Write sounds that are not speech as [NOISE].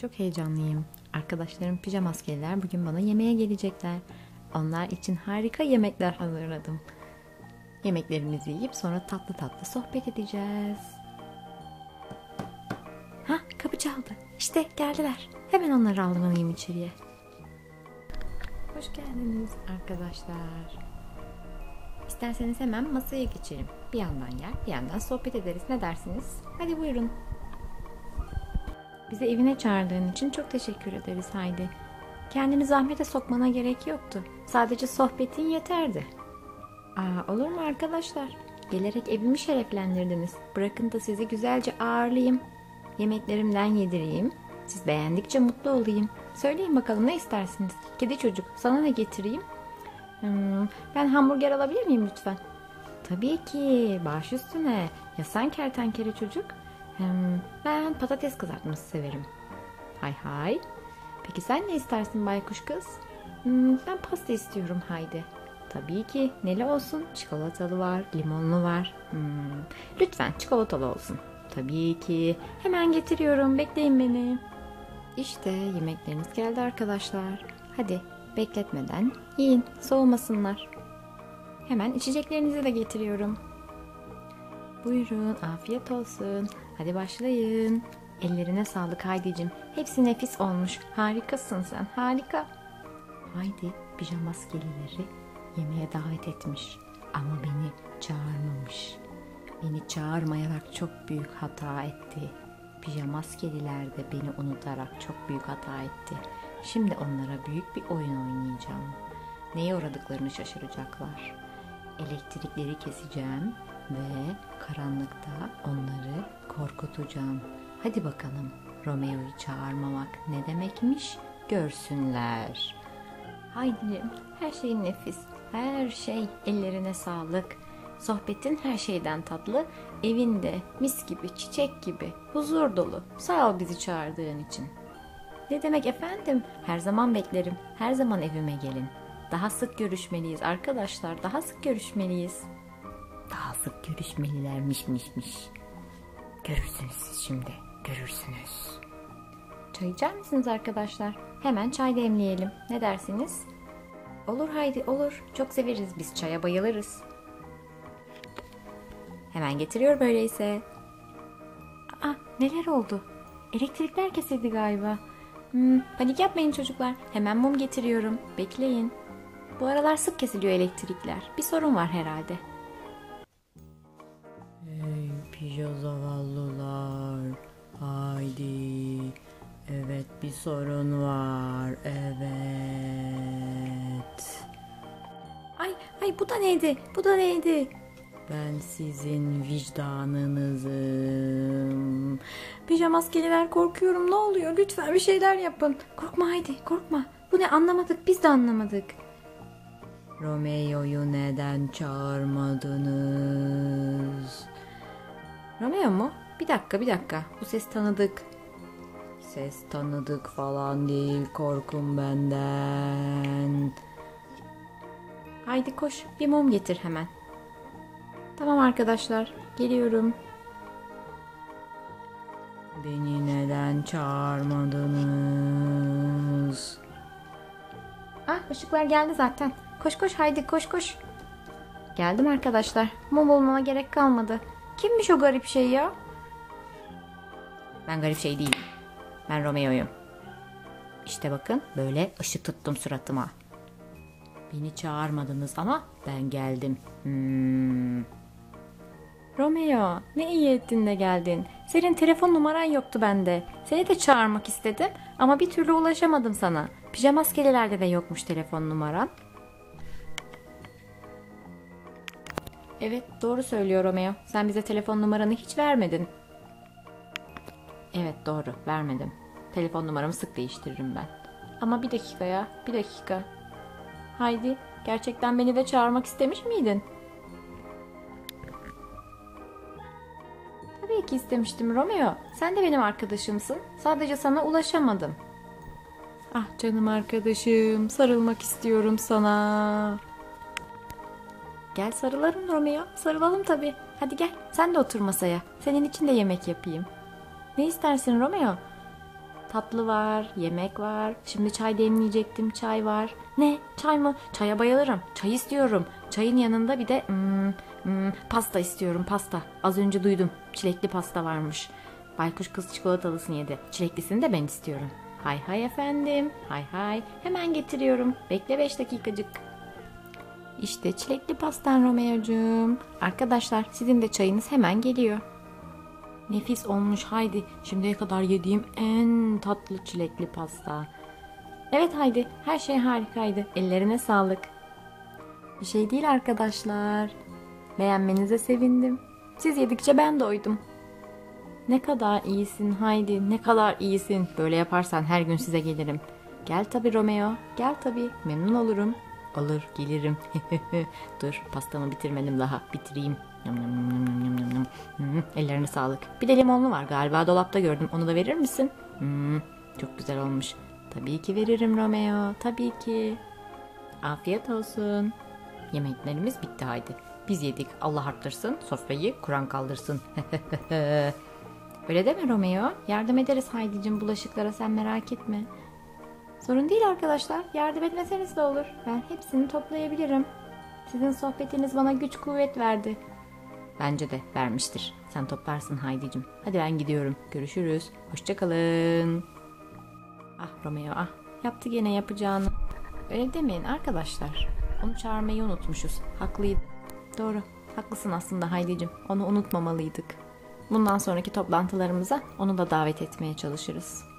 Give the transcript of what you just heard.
Çok heyecanlıyım. Arkadaşlarım pijama askeriler bugün bana yemeğe gelecekler. Onlar için harika yemekler hazırladım. Yemeklerimizi yiyip sonra tatlı tatlı sohbet edeceğiz. Ha kapı çaldı. İşte geldiler. Hemen onları almalıyım içeriye. Hoş geldiniz arkadaşlar. İsterseniz hemen masaya geçelim. Bir yandan yer, bir yandan sohbet ederiz. Ne dersiniz? Hadi buyurun. Bizi evine çağırdığın için çok teşekkür ederiz Haydi. Kendini zahmete sokmana gerek yoktu. Sadece sohbetin yeterdi. Aa, olur mu arkadaşlar? Gelerek evimi şereflendirdiniz. Bırakın da sizi güzelce ağırlayayım. Yemeklerimden yedireyim. Siz beğendikçe mutlu olayım. Söyleyin bakalım ne istersiniz? Kedi çocuk sana ne getireyim? Hmm, ben hamburger alabilir miyim lütfen? Tabii ki. Baş üstüne. Ya sen kertenkele çocuk? Ben patates kızartması severim. Hay hay. Peki sen ne istersin baykuş kız? Hmm, ben pasta istiyorum haydi. Tabii ki. Neli olsun? Çikolatalı var, limonlu var. Hmm, lütfen çikolatalı olsun. Tabii ki. Hemen getiriyorum. Bekleyin beni. İşte yemekleriniz geldi arkadaşlar. Hadi bekletmeden yiyin. Soğumasınlar. Hemen içeceklerinizi de getiriyorum. Buyurun, afiyet olsun. Hadi başlayın. Ellerine sağlık Haydi'cim. Hepsi nefis olmuş. Harikasın sen, harika. Haydi pijama maskelileri yemeğe davet etmiş. Ama beni çağırmamış. Beni çağırmayarak çok büyük hata etti. Pijama maskeliler de beni unutarak çok büyük hata etti. Şimdi onlara büyük bir oyun oynayacağım. Neye uğradıklarını şaşıracaklar. Elektrikleri keseceğim ve karanlıkta onları korkutacağım. Hadi bakalım Romeo'yu çağırmamak ne demekmiş görsünler. Haydi her şey nefis, her şey ellerine sağlık. Sohbetin her şeyden tatlı, evinde mis gibi, çiçek gibi, huzur dolu. Sağ ol bizi çağırdığın için. Ne demek efendim? Her zaman beklerim. Her zaman evime gelin. Daha sık görüşmeliyiz arkadaşlar. Daha sık görüşmeliyiz. Daha sık görüşmelilermiş miş miş. Görürsünüz siz şimdi. Görürsünüz. Çay içer misiniz arkadaşlar? Hemen çay demleyelim. Ne dersiniz? Olur Haydi olur. Çok severiz biz çaya bayılırız. Hemen getiriyor böyleyse. Aa neler oldu? Elektrikler kesildi galiba. Hmm, panik yapmayın çocuklar. Hemen mum getiriyorum. Bekleyin. Bu aralar sık kesiliyor elektrikler. Bir sorun var herhalde. Pija zavallılar. Haydi. Evet bir sorun var. Evet. Ay ay bu da neydi? Bu da neydi? Ben sizin vicdanınızım. Pijama maskeliler korkuyorum. Ne oluyor? Lütfen bir şeyler yapın. Korkma haydi korkma. Bu ne anlamadık biz de anlamadık. Romeo'yu neden çağırmadınız? Romeo mu? Bir dakika bir dakika. Bu ses tanıdık. Ses tanıdık falan değil korkun benden. Haydi koş bir mum getir hemen. Tamam arkadaşlar geliyorum. Beni neden çağırmadınız? Ah ışıklar geldi zaten. Koş koş haydi koş koş. Geldim arkadaşlar. Mum bulmama gerek kalmadı. Kimmiş o garip şey ya? Ben garip şey değilim. Ben Romeo'yum. İşte bakın böyle ışık tuttum suratıma. Beni çağırmadınız ama ben geldim. Hmm. Romeo ne iyi ettin de geldin. Senin telefon numaran yoktu bende. Seni de çağırmak istedim ama bir türlü ulaşamadım sana. Pijama maskelilerde de yokmuş telefon numaran. Evet doğru söylüyor Romeo. Sen bize telefon numaranı hiç vermedin. Evet doğru vermedim. Telefon numaramı sık değiştiririm ben. Ama bir dakika ya bir dakika. Haydi gerçekten beni de çağırmak istemiş miydin? Tabii ki istemiştim Romeo. Sen de benim arkadaşımsın. Sadece sana ulaşamadım. Ah canım arkadaşım, sarılmak istiyorum sana. Gel sarılalım Romeo. Sarılalım tabii. Hadi gel, sen de otur masaya. Senin için de yemek yapayım. Ne istersin Romeo? Tatlı var, yemek var. Şimdi çay demleyecektim, çay var. Ne? Çay mı? Çaya bayılırım. Çay istiyorum. Çayın yanında bir de hmm, hmm, pasta istiyorum, pasta. Az önce duydum. Çilekli pasta varmış. Baykuş kız çikolatalısını yedi. Çileklisini de ben istiyorum. Hay hay efendim. Hay hay. Hemen getiriyorum. Bekle beş dakikacık. İşte çilekli pastan Romeo'cum. Arkadaşlar sizin de çayınız hemen geliyor. Nefis olmuş Haydi. Şimdiye kadar yediğim en tatlı çilekli pasta. Evet Haydi, her şey harikaydı. Ellerine sağlık. Bir şey değil arkadaşlar. Beğenmenize sevindim. Siz yedikçe ben doydum. Ne kadar iyisin Haydi, ne kadar iyisin. Böyle yaparsan her gün size gelirim. Gel tabi Romeo, gel tabi. Memnun olurum. Olur, gelirim. [LAUGHS] Dur, pastamı bitirmedim daha. Bitireyim. Yum, yum, yum, yum, yum, yum. Hmm, ellerine sağlık. Bir de limonlu var galiba dolapta gördüm. Onu da verir misin? Hmm, çok güzel olmuş. Tabii ki veririm Romeo. Tabii ki. Afiyet olsun. Yemeklerimiz bitti haydi. Biz yedik. Allah arttırsın. Sofrayı Kur'an kaldırsın. [LAUGHS] Öyle deme Romeo. Yardım ederiz Haydi'cim bulaşıklara sen merak etme. Sorun değil arkadaşlar. Yardım etmeseniz de olur. Ben hepsini toplayabilirim. Sizin sohbetiniz bana güç kuvvet verdi. Bence de vermiştir. Sen toplarsın Haydi'cim. Hadi ben gidiyorum. Görüşürüz. Hoşçakalın. Ah Romeo ah. Yaptı gene yapacağını. Öyle demeyin arkadaşlar. Onu çağırmayı unutmuşuz. Haklıydı. Doğru. Haklısın aslında Haydi'cim. Onu unutmamalıydık. Bundan sonraki toplantılarımıza onu da davet etmeye çalışırız.